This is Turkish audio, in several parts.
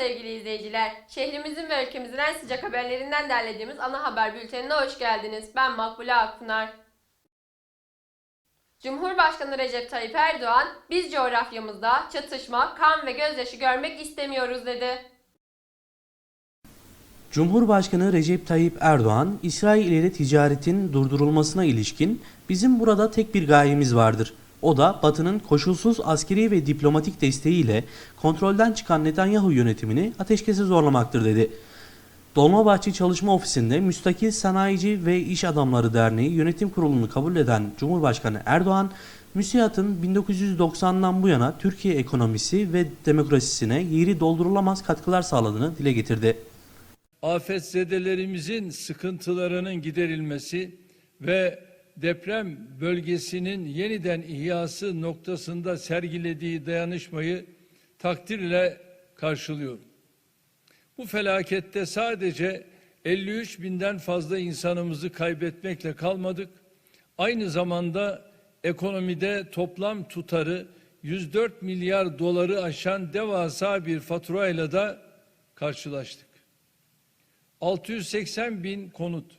Sevgili izleyiciler. Şehrimizin ve ülkemizin en sıcak haberlerinden derlediğimiz ana haber bültenine hoş geldiniz. Ben Makbule Akpınar. Cumhurbaşkanı Recep Tayyip Erdoğan, biz coğrafyamızda çatışma, kan ve gözyaşı görmek istemiyoruz dedi. Cumhurbaşkanı Recep Tayyip Erdoğan, İsrail ile ticaretin durdurulmasına ilişkin bizim burada tek bir gayemiz vardır. O da Batı'nın koşulsuz askeri ve diplomatik desteğiyle kontrolden çıkan Netanyahu yönetimini ateşkese zorlamaktır dedi. Dolmabahçe Çalışma Ofisi'nde Müstakil Sanayici ve İş Adamları Derneği yönetim kurulunu kabul eden Cumhurbaşkanı Erdoğan, MÜSİAD'ın 1990'dan bu yana Türkiye ekonomisi ve demokrasisine yeri doldurulamaz katkılar sağladığını dile getirdi. afetzedelerimizin sıkıntılarının giderilmesi ve deprem bölgesinin yeniden ihyası noktasında sergilediği dayanışmayı takdirle karşılıyorum. Bu felakette sadece 53 binden fazla insanımızı kaybetmekle kalmadık. Aynı zamanda ekonomide toplam tutarı 104 milyar doları aşan devasa bir faturayla da karşılaştık. 680 bin konut,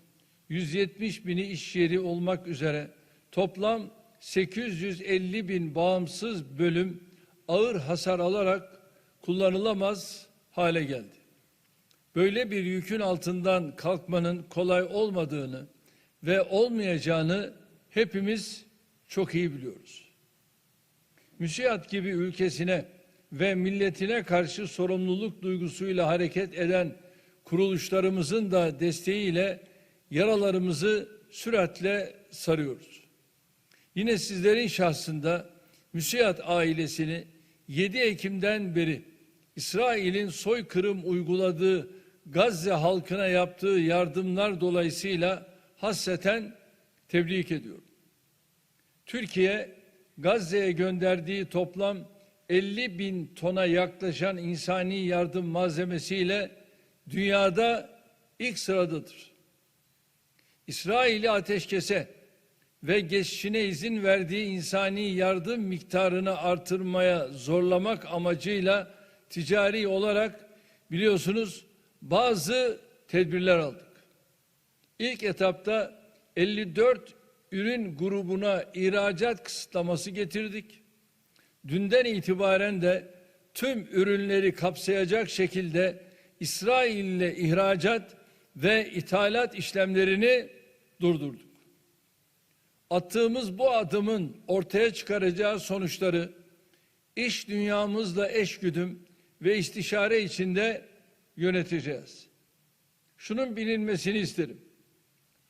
170 bini iş yeri olmak üzere toplam 850 bin bağımsız bölüm ağır hasar alarak kullanılamaz hale geldi. Böyle bir yükün altından kalkmanın kolay olmadığını ve olmayacağını hepimiz çok iyi biliyoruz. Müsiat gibi ülkesine ve milletine karşı sorumluluk duygusuyla hareket eden kuruluşlarımızın da desteğiyle yaralarımızı süratle sarıyoruz. Yine sizlerin şahsında Müsiat ailesini 7 Ekim'den beri İsrail'in soykırım uyguladığı Gazze halkına yaptığı yardımlar dolayısıyla hasreten tebrik ediyorum. Türkiye Gazze'ye gönderdiği toplam 50 bin tona yaklaşan insani yardım malzemesiyle dünyada ilk sıradadır. İsrail'i ateşkese ve geçişine izin verdiği insani yardım miktarını artırmaya zorlamak amacıyla ticari olarak biliyorsunuz bazı tedbirler aldık. İlk etapta 54 ürün grubuna ihracat kısıtlaması getirdik. Dünden itibaren de tüm ürünleri kapsayacak şekilde İsrail ile ihracat ve ithalat işlemlerini durdurduk. Attığımız bu adımın ortaya çıkaracağı sonuçları iş dünyamızla eşgüdüm ve istişare içinde yöneteceğiz. Şunun bilinmesini isterim.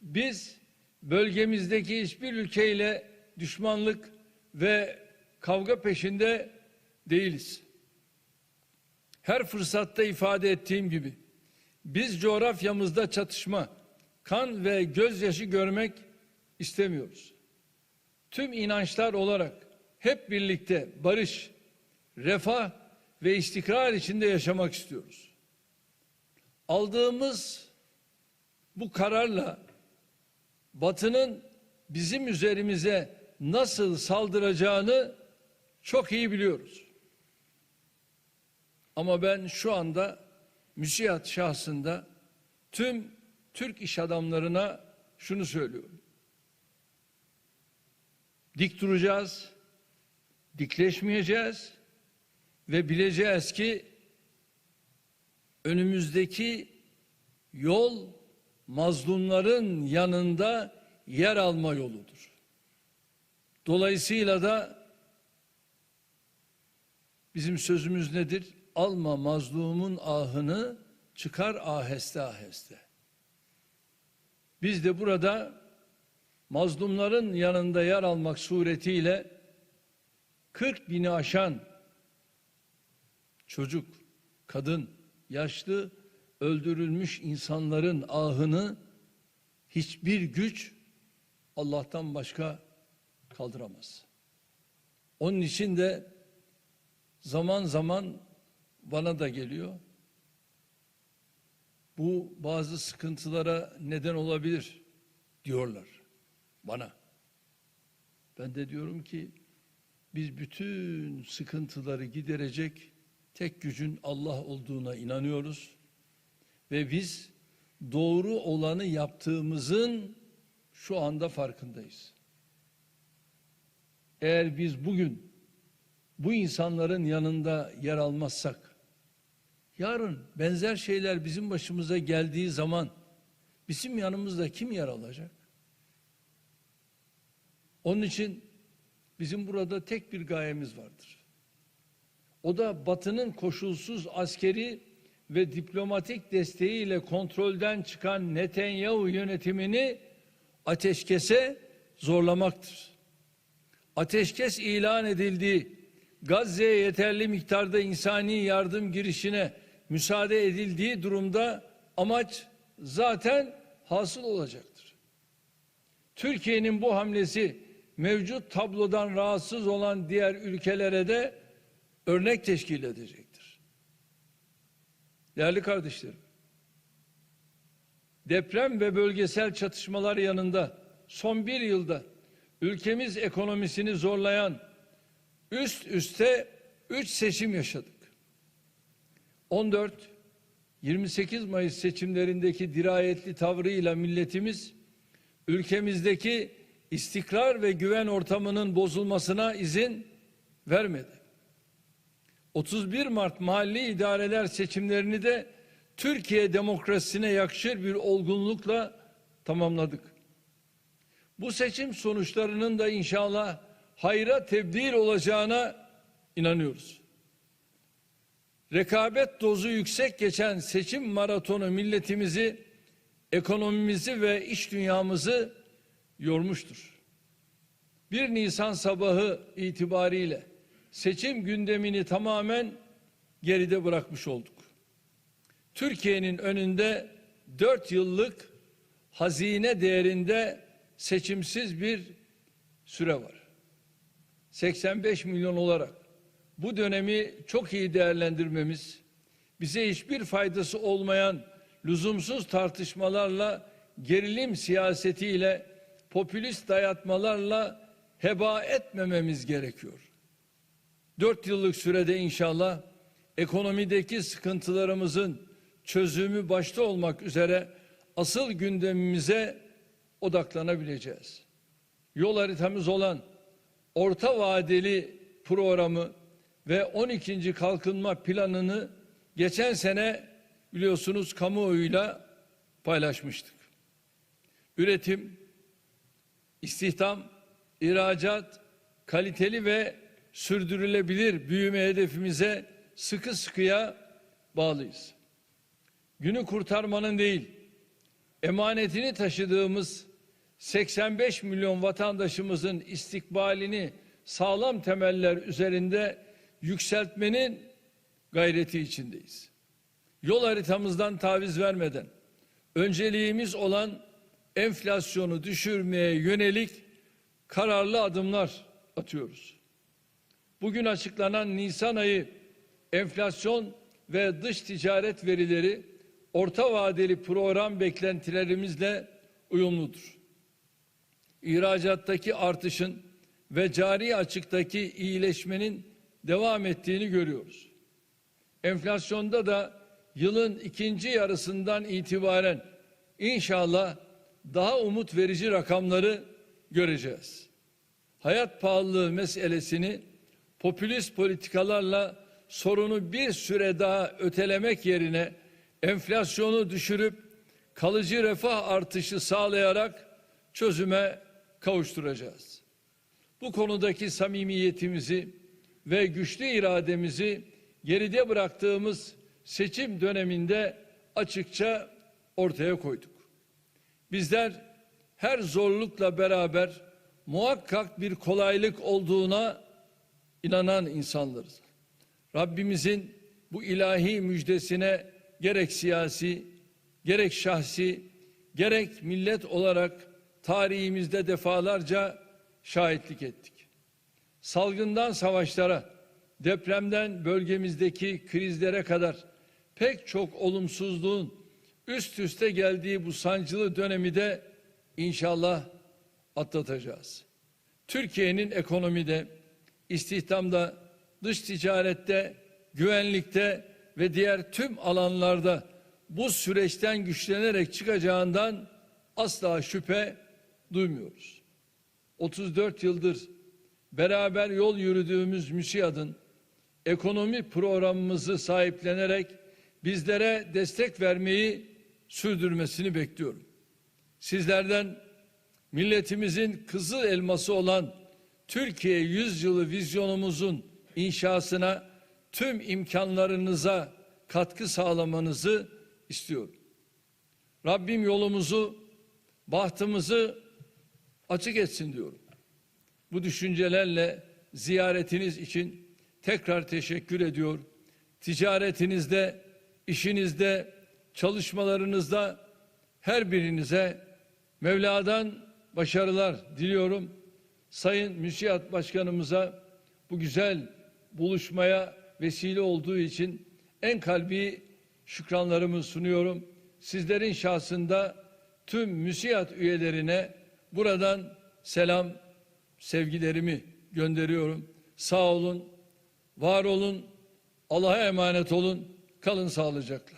Biz bölgemizdeki hiçbir ülkeyle düşmanlık ve kavga peşinde değiliz. Her fırsatta ifade ettiğim gibi biz coğrafyamızda çatışma, kan ve gözyaşı görmek istemiyoruz. Tüm inançlar olarak hep birlikte barış, refah ve istikrar içinde yaşamak istiyoruz. Aldığımız bu kararla Batı'nın bizim üzerimize nasıl saldıracağını çok iyi biliyoruz. Ama ben şu anda müsiyat şahsında tüm Türk iş adamlarına şunu söylüyorum. Dik duracağız, dikleşmeyeceğiz ve bileceğiz ki önümüzdeki yol mazlumların yanında yer alma yoludur. Dolayısıyla da bizim sözümüz nedir? Alma mazlumun ahını çıkar aheste aheste. Biz de burada mazlumların yanında yer almak suretiyle 40 bini aşan çocuk, kadın, yaşlı öldürülmüş insanların ahını hiçbir güç Allah'tan başka kaldıramaz. Onun için de zaman zaman bana da geliyor. Bu bazı sıkıntılara neden olabilir diyorlar bana. Ben de diyorum ki biz bütün sıkıntıları giderecek tek gücün Allah olduğuna inanıyoruz ve biz doğru olanı yaptığımızın şu anda farkındayız. Eğer biz bugün bu insanların yanında yer almazsak, yarın benzer şeyler bizim başımıza geldiği zaman bizim yanımızda kim yer alacak? Onun için bizim burada tek bir gayemiz vardır. O da Batı'nın koşulsuz askeri ve diplomatik desteğiyle kontrolden çıkan Netanyahu yönetimini ateşkese zorlamaktır. Ateşkes ilan edildiği Gazze'ye yeterli miktarda insani yardım girişine müsaade edildiği durumda amaç zaten hasıl olacaktır. Türkiye'nin bu hamlesi mevcut tablodan rahatsız olan diğer ülkelere de örnek teşkil edecektir. Değerli kardeşlerim, deprem ve bölgesel çatışmalar yanında son bir yılda ülkemiz ekonomisini zorlayan üst üste üç seçim yaşadık. 14 28 Mayıs seçimlerindeki dirayetli tavrıyla milletimiz ülkemizdeki istikrar ve güven ortamının bozulmasına izin vermedi. 31 Mart mahalli idareler seçimlerini de Türkiye demokrasisine yakışır bir olgunlukla tamamladık. Bu seçim sonuçlarının da inşallah hayra tebdil olacağına inanıyoruz. Rekabet dozu yüksek geçen seçim maratonu milletimizi, ekonomimizi ve iş dünyamızı yormuştur. 1 Nisan sabahı itibariyle seçim gündemini tamamen geride bırakmış olduk. Türkiye'nin önünde 4 yıllık hazine değerinde seçimsiz bir süre var. 85 milyon olarak bu dönemi çok iyi değerlendirmemiz, bize hiçbir faydası olmayan lüzumsuz tartışmalarla, gerilim siyasetiyle, popülist dayatmalarla heba etmememiz gerekiyor. Dört yıllık sürede inşallah ekonomideki sıkıntılarımızın çözümü başta olmak üzere asıl gündemimize odaklanabileceğiz. Yol haritamız olan orta vadeli programı ve 12. kalkınma planını geçen sene biliyorsunuz kamuoyuyla paylaşmıştık. Üretim, istihdam, ihracat, kaliteli ve sürdürülebilir büyüme hedefimize sıkı sıkıya bağlıyız. Günü kurtarmanın değil, emanetini taşıdığımız 85 milyon vatandaşımızın istikbalini sağlam temeller üzerinde yükseltmenin gayreti içindeyiz. Yol haritamızdan taviz vermeden önceliğimiz olan enflasyonu düşürmeye yönelik kararlı adımlar atıyoruz. Bugün açıklanan Nisan ayı enflasyon ve dış ticaret verileri orta vadeli program beklentilerimizle uyumludur. İhracattaki artışın ve cari açıktaki iyileşmenin devam ettiğini görüyoruz. Enflasyonda da yılın ikinci yarısından itibaren inşallah daha umut verici rakamları göreceğiz. Hayat pahalılığı meselesini popülist politikalarla sorunu bir süre daha ötelemek yerine enflasyonu düşürüp kalıcı refah artışı sağlayarak çözüme kavuşturacağız. Bu konudaki samimiyetimizi ve güçlü irademizi geride bıraktığımız seçim döneminde açıkça ortaya koyduk. Bizler her zorlukla beraber muhakkak bir kolaylık olduğuna inanan insanlarız. Rabbimizin bu ilahi müjdesine gerek siyasi, gerek şahsi, gerek millet olarak tarihimizde defalarca şahitlik ettik. Salgından savaşlara, depremden bölgemizdeki krizlere kadar pek çok olumsuzluğun üst üste geldiği bu sancılı dönemi de inşallah atlatacağız. Türkiye'nin ekonomide, istihdamda, dış ticarette güvenlikte ve diğer tüm alanlarda bu süreçten güçlenerek çıkacağından asla şüphe duymuyoruz. 34 yıldır beraber yol yürüdüğümüz MÜSİAD'ın ekonomi programımızı sahiplenerek bizlere destek vermeyi sürdürmesini bekliyorum. Sizlerden milletimizin kızıl elması olan Türkiye yüzyılı vizyonumuzun inşasına tüm imkanlarınıza katkı sağlamanızı istiyorum. Rabbim yolumuzu, bahtımızı açık etsin diyorum. Bu düşüncelerle ziyaretiniz için tekrar teşekkür ediyor. Ticaretinizde, işinizde, çalışmalarınızda her birinize Mevla'dan başarılar diliyorum. Sayın Müsiyat Başkanımıza bu güzel buluşmaya vesile olduğu için en kalbi şükranlarımı sunuyorum. Sizlerin şahsında tüm müsiyat üyelerine buradan selam, sevgilerimi gönderiyorum. Sağ olun, var olun, Allah'a emanet olun, kalın sağlıcakla.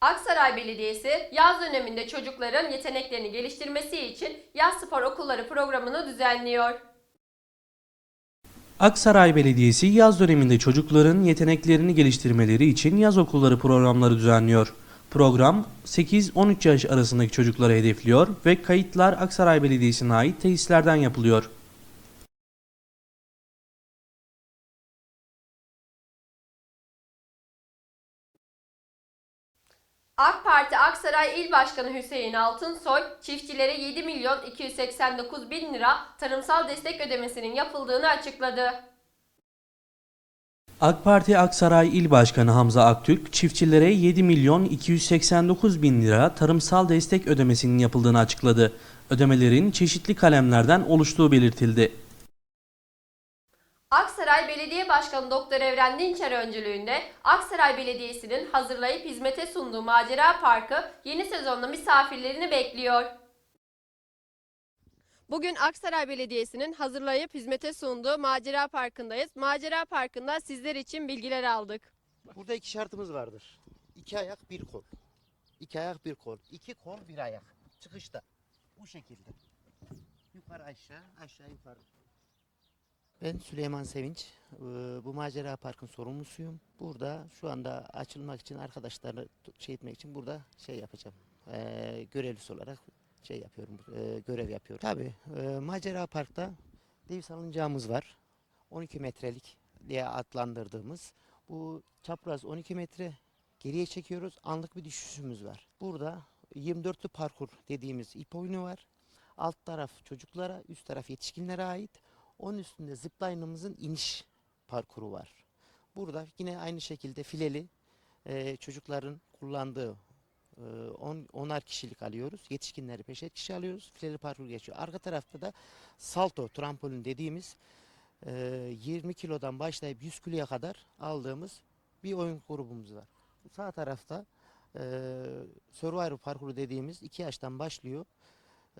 Aksaray Belediyesi yaz döneminde çocukların yeteneklerini geliştirmesi için yaz spor okulları programını düzenliyor. Aksaray Belediyesi yaz döneminde çocukların yeteneklerini geliştirmeleri için yaz okulları programları düzenliyor. Program 8-13 yaş arasındaki çocukları hedefliyor ve kayıtlar Aksaray Belediyesi'ne ait tesislerden yapılıyor. AK Parti Aksaray İl Başkanı Hüseyin Altınsoy, çiftçilere 7 milyon 289 bin lira tarımsal destek ödemesinin yapıldığını açıkladı. AK Parti Aksaray İl Başkanı Hamza Aktürk, çiftçilere 7 milyon 289 bin lira tarımsal destek ödemesinin yapıldığını açıkladı. Ödemelerin çeşitli kalemlerden oluştuğu belirtildi. Aksaray Belediye Başkanı Doktor Evren Dinçer öncülüğünde Aksaray Belediyesi'nin hazırlayıp hizmete sunduğu Macera Parkı yeni sezonda misafirlerini bekliyor. Bugün Aksaray Belediyesi'nin hazırlayıp hizmete sunduğu Macera Parkı'ndayız. Macera Parkı'nda sizler için bilgiler aldık. Burada iki şartımız vardır. İki ayak bir kol. İki ayak bir kol. İki kol bir ayak. Çıkışta. Bu şekilde. Yukarı aşağı, aşağı yukarı. Ben Süleyman Sevinç. Ee, Bu macera parkın sorumlusuyum. Burada şu anda açılmak için arkadaşlarla şey etmek için burada şey yapacağım. Ee, görevlisi olarak şey yapıyorum, e, görev yapıyorum. Tabii e, macera parkta dev salıncağımız var. 12 metrelik diye adlandırdığımız. Bu çapraz 12 metre geriye çekiyoruz. Anlık bir düşüşümüz var. Burada 24'lü parkur dediğimiz ip oyunu var. Alt taraf çocuklara, üst taraf yetişkinlere ait. Onun üstünde zipline'ımızın iniş parkuru var. Burada yine aynı şekilde fileli e, çocukların kullandığı 10 onar kişilik alıyoruz. Yetişkinleri peşet kişi alıyoruz. Fileli parkur geçiyor. Arka tarafta da salto, trampolin dediğimiz e, 20 kilodan başlayıp 100 kiloya kadar aldığımız bir oyun grubumuz var. Sağ tarafta e, Survivor parkuru dediğimiz 2 yaştan başlıyor.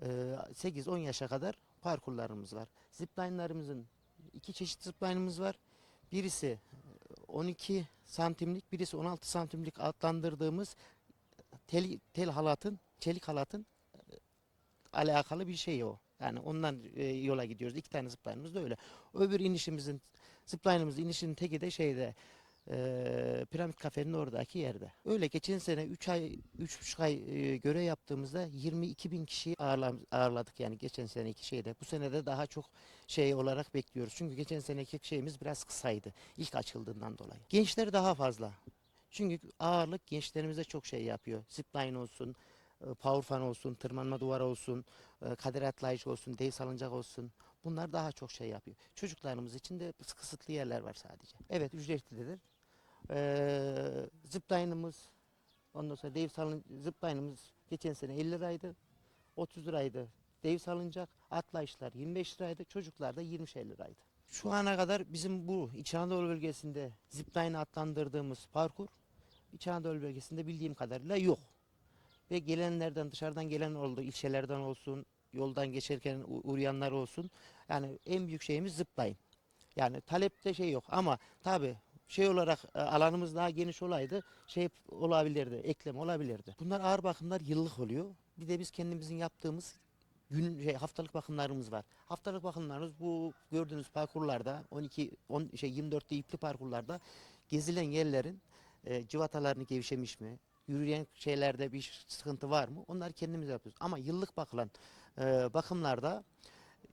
E, 8-10 yaşa kadar parkurlarımız var. Zipline'larımızın iki çeşit zipline'ımız var. Birisi 12 santimlik, birisi 16 santimlik adlandırdığımız tel, tel halatın, çelik halatın e, alakalı bir şey o. Yani ondan e, yola gidiyoruz. İki tane zipline'ımız da öyle. Öbür inişimizin, zipline'ımızın inişinin teki de şeyde e, piramit kafenin oradaki yerde. Öyle geçen sene 3 ay, 3,5 ay e, görev yaptığımızda 22 bin kişiyi ağırla, ağırladık yani geçen seneki şeyde. Bu sene de daha çok şey olarak bekliyoruz. Çünkü geçen seneki şeyimiz biraz kısaydı. ilk açıldığından dolayı. Gençler daha fazla. Çünkü ağırlık gençlerimize çok şey yapıyor. Zipline olsun, e, power fan olsun, tırmanma duvarı olsun, e, kader atlayıcı olsun, dev salıncak olsun. Bunlar daha çok şey yapıyor. Çocuklarımız için de kısıtlı yerler var sadece. Evet ücretlidir. Ee, zipline'ımız, ondan sonra dev salın, zipline'ımız geçen sene 50 liraydı. 30 liraydı dev salıncak. Atlayışlar 25 liraydı. Çocuklar da 20 liraydı. Şu ana kadar bizim bu İç Anadolu bölgesinde zipline adlandırdığımız parkur İç Anadolu bölgesinde bildiğim kadarıyla yok. Ve gelenlerden dışarıdan gelen oldu. ilçelerden olsun, yoldan geçerken uğrayanlar olsun. Yani en büyük şeyimiz zipline. Yani talepte şey yok ama tabi şey olarak e, alanımız daha geniş olaydı şey olabilirdi, eklem olabilirdi. Bunlar ağır bakımlar yıllık oluyor. Bir de biz kendimizin yaptığımız gün şey, haftalık bakımlarımız var. Haftalık bakımlarımız bu gördüğünüz parkurlarda 12 10 şey 24'te ipli parkurlarda gezilen yerlerin e, cıvatalarını gevşemiş mi? Yürüyen şeylerde bir sıkıntı var mı? Onları kendimiz yapıyoruz. Ama yıllık bakılan e, bakımlarda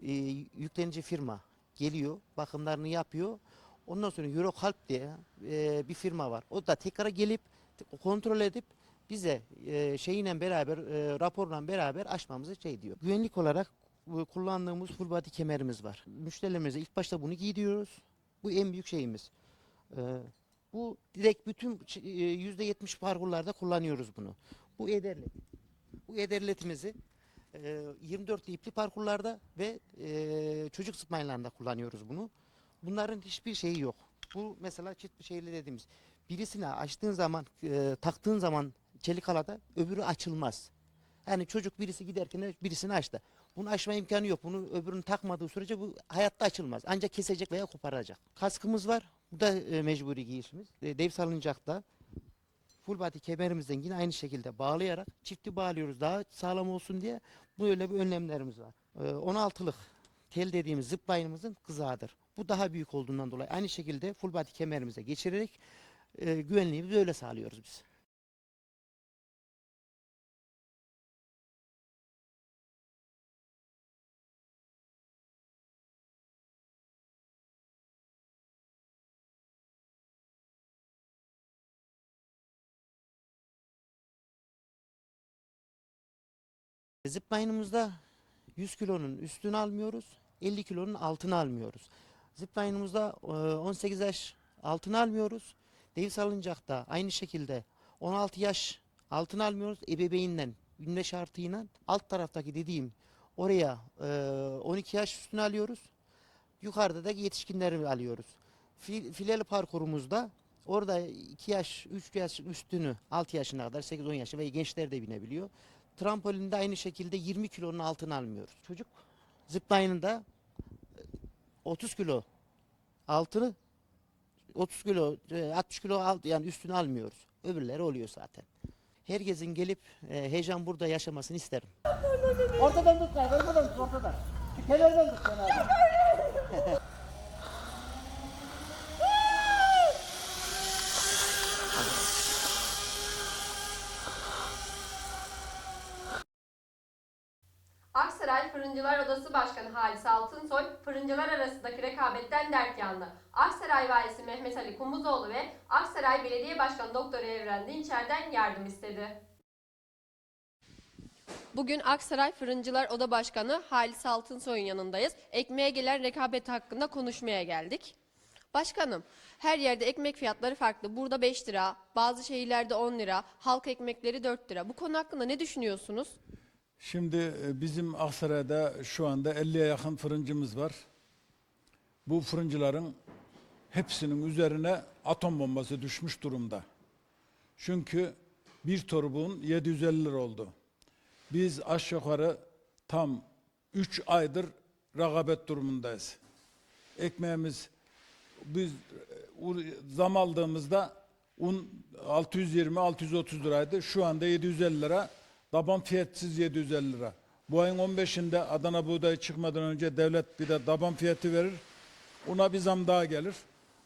e, yüklenici firma geliyor, bakımlarını yapıyor. Ondan sonra Eurokalp diye e, bir firma var. O da tekrar gelip kontrol edip bize e, şeyle beraber, e, raporla beraber açmamızı şey diyor. Güvenlik olarak e, kullandığımız full body kemerimiz var. Müşterilerimize ilk başta bunu giydiriyoruz. Bu en büyük şeyimiz. E, bu direkt bütün e, yüzde yetmiş parkurlarda kullanıyoruz bunu. Bu ederlet. Bu ederletimizi e, 24 ipli parkurlarda ve e, çocuk zıplayınlarında kullanıyoruz bunu. Bunların hiçbir şeyi yok. Bu mesela çift bir şeyli dediğimiz. Birisine açtığın zaman, e, taktığın zaman çelik halada öbürü açılmaz. Yani çocuk birisi giderken de birisini açtı. Bunu açma imkanı yok. Bunu öbürünü takmadığı sürece bu hayatta açılmaz. Ancak kesecek veya koparacak. Kaskımız var. Bu da e, mecburi giyişimiz. E, dev salıncakta full body kemerimizden yine aynı şekilde bağlayarak çifti bağlıyoruz daha sağlam olsun diye böyle bir önlemlerimiz var. Ee, 16'lık tel dediğimiz zipline'ımızın kızağıdır. Bu daha büyük olduğundan dolayı aynı şekilde full body kemerimize geçirerek e, güvenliğimizi öyle sağlıyoruz biz. Zipline'ımızda 100 kilonun üstünü almıyoruz, 50 kilonun altını almıyoruz. Zipline'ımızda e, 18 yaş altını almıyoruz. Dev salıncakta aynı şekilde 16 yaş altını almıyoruz ebeveynden, ünle şartıyla. Alt taraftaki dediğim oraya e, 12 yaş üstünü alıyoruz. Yukarıda da yetişkinleri alıyoruz. Fil, fileli parkurumuzda orada 2 yaş, 3 yaş üstünü 6 yaşına kadar 8-10 yaşı ve gençler de binebiliyor. Trampolində aynı şekilde 20 kilonun altını almıyoruz. Çocuk zipline'ında e, 30 kilo altını 30 kilo e, 60 kilo alt yani üstünü almıyoruz. Öbürleri oluyor zaten. Herkesin gelip e, heyecan burada yaşamasını isterim. Ortadan tut, ortadan tut, ortadan. Şu kenardan tut kenardan. Aksaray Fırıncılar Odası Başkanı Halis Altınsoy, fırıncılar arasındaki rekabetten dert yandı. Aksaray Valisi Mehmet Ali Kumuzoğlu ve Aksaray Belediye Başkanı Doktor Evren Dinçer'den yardım istedi. Bugün Aksaray Fırıncılar Oda Başkanı Halis Altınsoy'un yanındayız. Ekmeğe gelen rekabet hakkında konuşmaya geldik. Başkanım, her yerde ekmek fiyatları farklı. Burada 5 lira, bazı şehirlerde 10 lira, halk ekmekleri 4 lira. Bu konu hakkında ne düşünüyorsunuz? Şimdi e, bizim Aksaray'da şu anda 50'ye yakın fırıncımız var. Bu fırıncıların hepsinin üzerine atom bombası düşmüş durumda. Çünkü bir torbun 750 lira oldu. Biz aşağı yukarı tam 3 aydır rekabet durumundayız. Ekmeğimiz biz e, zam aldığımızda un 620-630 liraydı. Şu anda 750 lira. Daban fiyatsız 750 lira. Bu ayın 15'inde Adana buğdayı çıkmadan önce devlet bir de daban fiyatı verir. Ona bir zam daha gelir.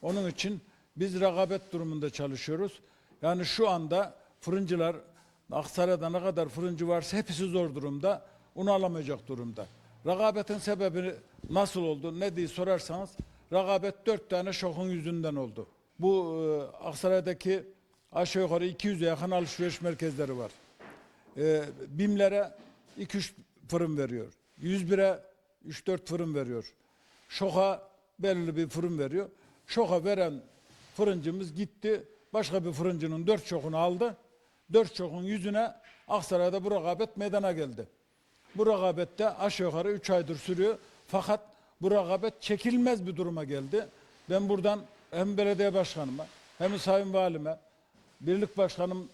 Onun için biz rekabet durumunda çalışıyoruz. Yani şu anda fırıncılar Aksaray'da ne kadar fırıncı varsa hepsi zor durumda. Onu alamayacak durumda. Rekabetin sebebi nasıl oldu ne diye sorarsanız rekabet dört tane şokun yüzünden oldu. Bu e, Aksaray'daki aşağı yukarı 200'e yakın alışveriş merkezleri var. E, BİM'lere 2-3 fırın veriyor. 101'e 3-4 fırın veriyor. Şoka belirli bir fırın veriyor. Şoka veren fırıncımız gitti. Başka bir fırıncının dört şokunu aldı. Dört şokun yüzüne Aksaray'da bu rekabet meydana geldi. Bu rekabette aşağı yukarı 3 aydır sürüyor. Fakat bu rekabet çekilmez bir duruma geldi. Ben buradan hem belediye başkanıma hem sayın valime, birlik başkanım,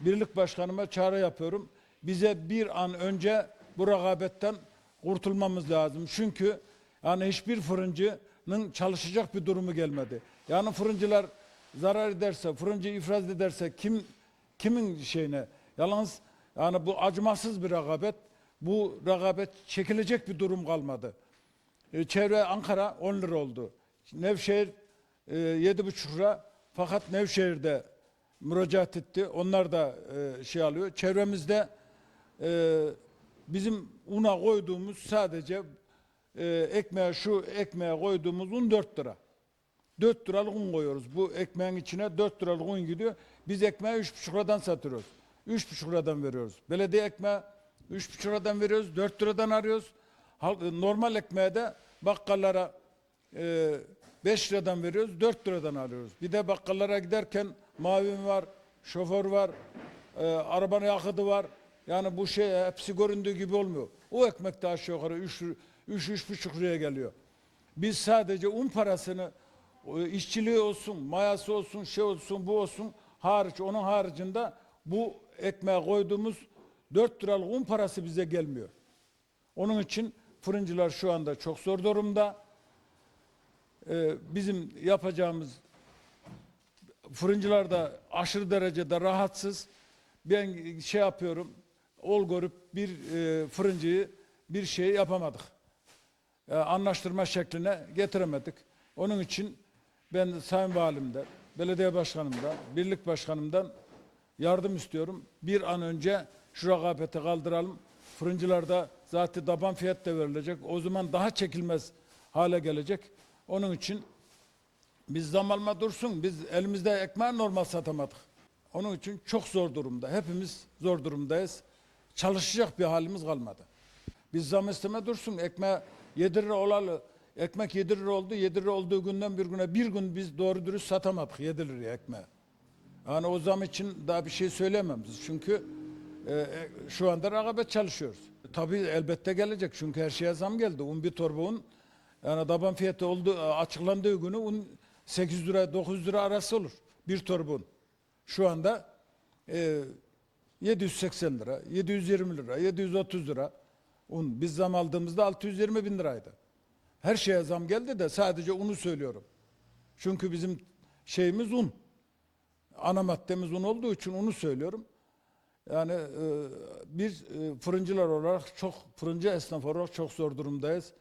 birlik başkanıma çağrı yapıyorum. Bize bir an önce bu rekabetten kurtulmamız lazım. Çünkü yani hiçbir fırıncı fırıncının çalışacak bir durumu gelmedi. Yani fırıncılar zarar ederse, fırıncı ifraz ederse kim kimin şeyine? Yalnız yani bu acımasız bir rekabet. Bu rekabet çekilecek bir durum kalmadı. E, çevre Ankara 10 lira oldu. Nevşehir e, 7,5 lira. Fakat Nevşehir'de müracaat etti. Onlar da e, şey alıyor. Çevremizde e, bizim una koyduğumuz sadece e, ekmeğe şu ekmeğe koyduğumuz un 4 lira. 4 liralık un koyuyoruz. Bu ekmeğin içine 4 liralık un gidiyor. Biz ekmeği 3,5 liradan satıyoruz. 3,5 liradan veriyoruz. Belediye ekmeği 3,5 liradan veriyoruz. 4 liradan arıyoruz. Halk- Normal ekmeğe de bakkallara e, 5 liradan veriyoruz. 4 liradan alıyoruz. Bir de bakkallara giderken mavim var, şoför var, e, arabanın yakıtı var. Yani bu şey hepsi göründüğü gibi olmuyor. O ekmek de aşağı yukarı 3 3 3,5 liraya geliyor. Biz sadece un parasını işçiliği olsun, mayası olsun, şey olsun, bu olsun hariç onun haricinde bu ekmeğe koyduğumuz 4 liralık un parası bize gelmiyor. Onun için fırıncılar şu anda çok zor durumda. Ee, bizim yapacağımız fırıncılar da aşırı derecede rahatsız. Ben şey yapıyorum, ol görüp bir e, fırıncıyı bir şey yapamadık. E, anlaştırma şekline getiremedik. Onun için ben Sayın Valim'den, belediye başkanımdan, birlik başkanımdan yardım istiyorum. Bir an önce şu rekabeti kaldıralım. Fırıncılarda zaten taban fiyat da verilecek. O zaman daha çekilmez hale gelecek. Onun için biz zam alma dursun. Biz elimizde ekmeği normal satamadık. Onun için çok zor durumda. Hepimiz zor durumdayız. Çalışacak bir halimiz kalmadı. Biz zam isteme dursun. Ekmeğe 7 lira olalı. Ekmek 7 lira oldu. 7 lira olduğu günden bir güne bir gün biz doğru dürüst satamadık 7 liraya ekmeği. Yani o zam için daha bir şey söyleyemem biz. Çünkü e, e, şu anda rekabet çalışıyoruz. Tabii elbette gelecek çünkü her şeye zam geldi. Un bir torba un yani taban fiyatı oldu açıklandığı günü un 800 lira 900 lira arası olur bir torba un. Şu anda e, 780 lira, 720 lira, 730 lira un. Biz zam aldığımızda 620 bin liraydı. Her şeye zam geldi de sadece unu söylüyorum. Çünkü bizim şeyimiz un. Ana maddemiz un olduğu için unu söylüyorum. Yani e, biz e, fırıncılar olarak çok, fırıncı esnaf olarak çok zor durumdayız.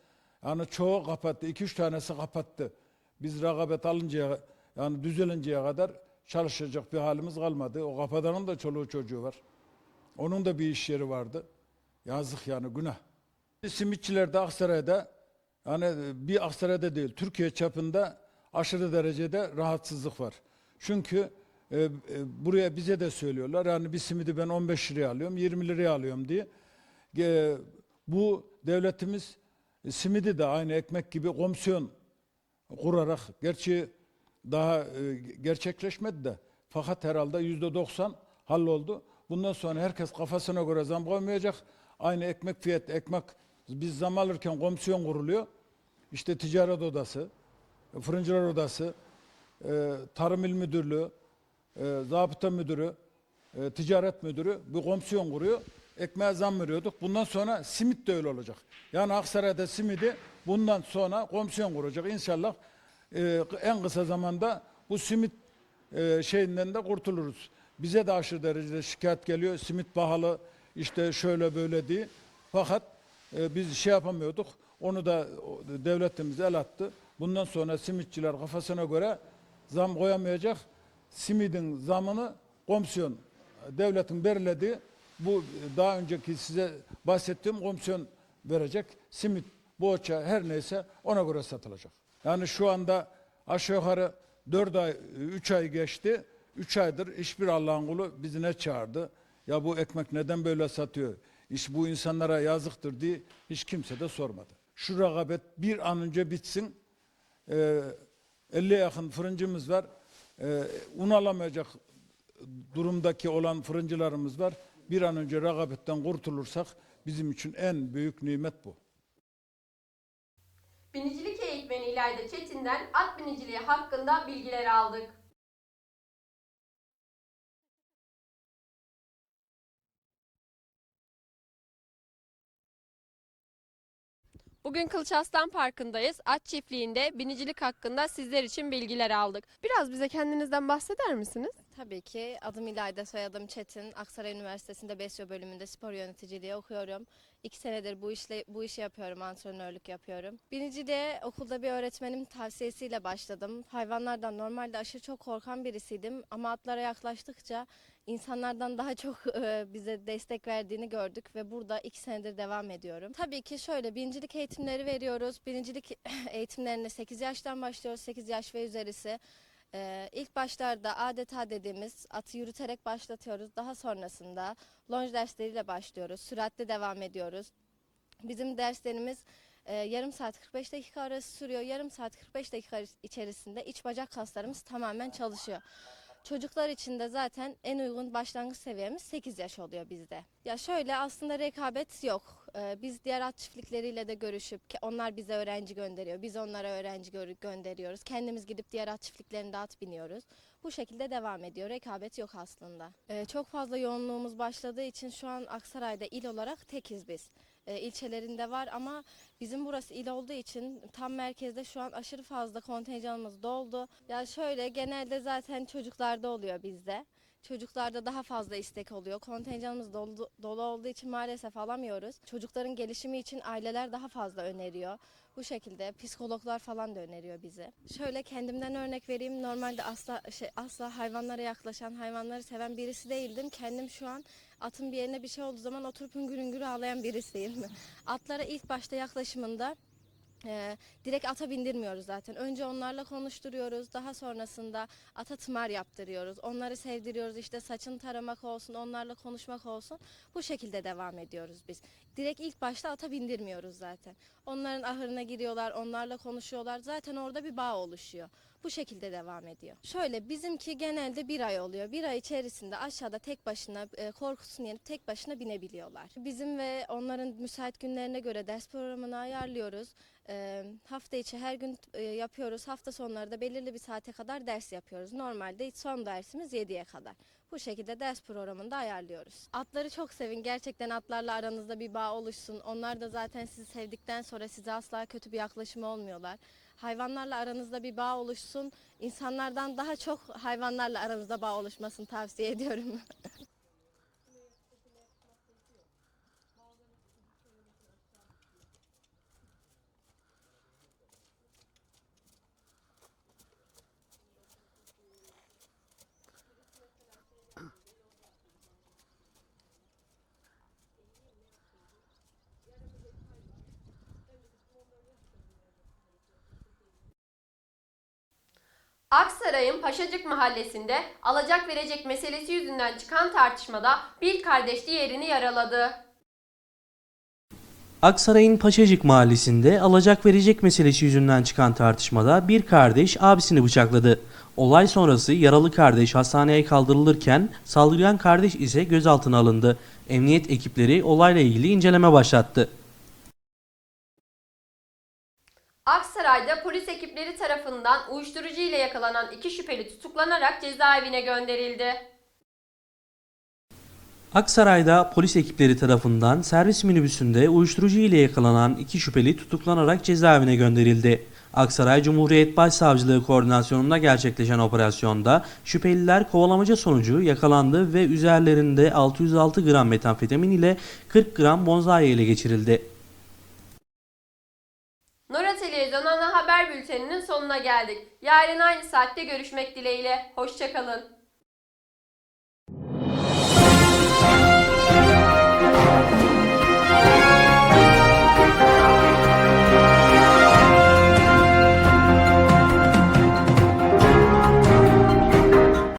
Yani çoğu kapattı, iki üç tanesi kapattı. Biz rekabet alıncaya, yani düzelinceye kadar çalışacak bir halimiz kalmadı. O kapatanın da çoluğu çocuğu var. Onun da bir iş yeri vardı. Yazık yani günah. Simitçiler de Aksaray'da yani bir Aksaray'da değil Türkiye çapında aşırı derecede rahatsızlık var. Çünkü e, e, buraya bize de söylüyorlar yani bir simidi ben 15 liraya alıyorum 20 liraya alıyorum diye. E, bu devletimiz e, simidi de aynı ekmek gibi komisyon kurarak gerçi daha e, gerçekleşmedi de fakat herhalde yüzde 90 halloldu. Bundan sonra herkes kafasına göre zam koymayacak. Aynı ekmek fiyat ekmek biz zam alırken komisyon kuruluyor. İşte ticaret odası, fırıncılar odası, e, tarım il müdürlüğü, e, zabıta müdürü, ticaret müdürü bu komisyon kuruyor. Ekmeğe zam veriyorduk. Bundan sonra simit de öyle olacak. Yani Aksaray'da simidi bundan sonra komisyon kuracak. İnşallah e, en kısa zamanda bu simit e, şeyinden de kurtuluruz. Bize de aşırı derecede şikayet geliyor. Simit pahalı işte şöyle böyle diye. Fakat e, biz şey yapamıyorduk. Onu da devletimiz el attı. Bundan sonra simitçiler kafasına göre zam koyamayacak. Simidin zamını komisyon devletin belirlediği bu daha önceki size bahsettiğim komisyon verecek. Simit, boğaça her neyse ona göre satılacak. Yani şu anda aşağı yukarı 4 ay, 3 ay geçti. 3 aydır hiçbir Allah'ın kulu bizi ne çağırdı? Ya bu ekmek neden böyle satıyor? İş bu insanlara yazıktır diye hiç kimse de sormadı. Şu rekabet bir an önce bitsin. Ee, 50'ye yakın fırıncımız var. Ee, un alamayacak durumdaki olan fırıncılarımız var. Bir an önce rekabetten kurtulursak bizim için en büyük nimet bu. Binicilik eğitmeni İlayda Çetin'den at biniciliği hakkında bilgiler aldık. Bugün Kılıçaslan Parkı'ndayız. At çiftliğinde binicilik hakkında sizler için bilgiler aldık. Biraz bize kendinizden bahseder misiniz? Tabii ki. Adım İlayda, soyadım Çetin. Aksaray Üniversitesi'nde Besyo bölümünde spor yöneticiliği okuyorum. İki senedir bu işle bu işi yapıyorum, antrenörlük yapıyorum. Biniciliğe okulda bir öğretmenim tavsiyesiyle başladım. Hayvanlardan normalde aşırı çok korkan birisiydim ama atlara yaklaştıkça insanlardan daha çok bize destek verdiğini gördük ve burada iki senedir devam ediyorum. Tabii ki şöyle birincilik eğitimleri veriyoruz. Birincilik eğitimlerine 8 yaştan başlıyoruz. 8 yaş ve üzerisi. Ee, ilk başlarda adeta dediğimiz atı yürüterek başlatıyoruz. Daha sonrasında lonj dersleriyle başlıyoruz. Süratle devam ediyoruz. Bizim derslerimiz e, yarım saat 45 dakika arası sürüyor. Yarım saat 45 dakika içerisinde iç bacak kaslarımız tamamen çalışıyor. Çocuklar için de zaten en uygun başlangıç seviyemiz 8 yaş oluyor bizde. Ya şöyle aslında rekabet yok. Ee, biz diğer at çiftlikleriyle de görüşüp onlar bize öğrenci gönderiyor. Biz onlara öğrenci gö- gönderiyoruz. Kendimiz gidip diğer at çiftliklerinde at biniyoruz. Bu şekilde devam ediyor. Rekabet yok aslında. Ee, çok fazla yoğunluğumuz başladığı için şu an Aksaray'da il olarak tekiz biz. Ee, ilçelerinde var ama bizim burası il olduğu için tam merkezde şu an aşırı fazla kontenjanımız doldu. Ya şöyle genelde zaten çocuklarda oluyor bizde. Çocuklarda daha fazla istek oluyor. Kontenjanımız dolu, dolu olduğu için maalesef alamıyoruz. Çocukların gelişimi için aileler daha fazla öneriyor. Bu şekilde psikologlar falan da öneriyor bizi. Şöyle kendimden örnek vereyim. Normalde asla şey asla hayvanlara yaklaşan, hayvanları seven birisi değildim. Kendim şu an atın bir yerine bir şey olduğu zaman oturup hüngür hüngür ağlayan birisiyim. Atlara ilk başta yaklaşımında ee, direkt ata bindirmiyoruz zaten. Önce onlarla konuşturuyoruz. Daha sonrasında ata tımar yaptırıyoruz. Onları sevdiriyoruz. İşte saçını taramak olsun, onlarla konuşmak olsun. Bu şekilde devam ediyoruz biz. Direkt ilk başta ata bindirmiyoruz zaten. Onların ahırına giriyorlar, onlarla konuşuyorlar. Zaten orada bir bağ oluşuyor. Bu şekilde devam ediyor. Şöyle bizimki genelde bir ay oluyor. Bir ay içerisinde aşağıda tek başına e, korkusunu yenip tek başına binebiliyorlar. Bizim ve onların müsait günlerine göre ders programını ayarlıyoruz. E, hafta içi her gün e, yapıyoruz. Hafta sonları da belirli bir saate kadar ders yapıyoruz. Normalde son dersimiz 7'ye kadar. Bu şekilde ders programını da ayarlıyoruz. Atları çok sevin. Gerçekten atlarla aranızda bir bağ oluşsun. Onlar da zaten sizi sevdikten sonra size asla kötü bir yaklaşım olmuyorlar. Hayvanlarla aranızda bir bağ oluşsun. İnsanlardan daha çok hayvanlarla aranızda bağ oluşmasını tavsiye ediyorum. Aksaray'ın Paşacık mahallesinde alacak verecek meselesi yüzünden çıkan tartışmada bir kardeş diğerini yaraladı. Aksaray'ın Paşacık mahallesinde alacak verecek meselesi yüzünden çıkan tartışmada bir kardeş abisini bıçakladı. Olay sonrası yaralı kardeş hastaneye kaldırılırken saldırgan kardeş ise gözaltına alındı. Emniyet ekipleri olayla ilgili inceleme başlattı. Aksaray'da polis ekipleri tarafından uyuşturucu ile yakalanan iki şüpheli tutuklanarak cezaevine gönderildi. Aksaray'da polis ekipleri tarafından servis minibüsünde uyuşturucu ile yakalanan iki şüpheli tutuklanarak cezaevine gönderildi. Aksaray Cumhuriyet Başsavcılığı koordinasyonunda gerçekleşen operasyonda şüpheliler kovalamaca sonucu yakalandı ve üzerlerinde 606 gram metamfetamin ile 40 gram bonzai ele geçirildi. Nora Televizyon ana haber bülteninin sonuna geldik. Yarın aynı saatte görüşmek dileğiyle. Hoşçakalın.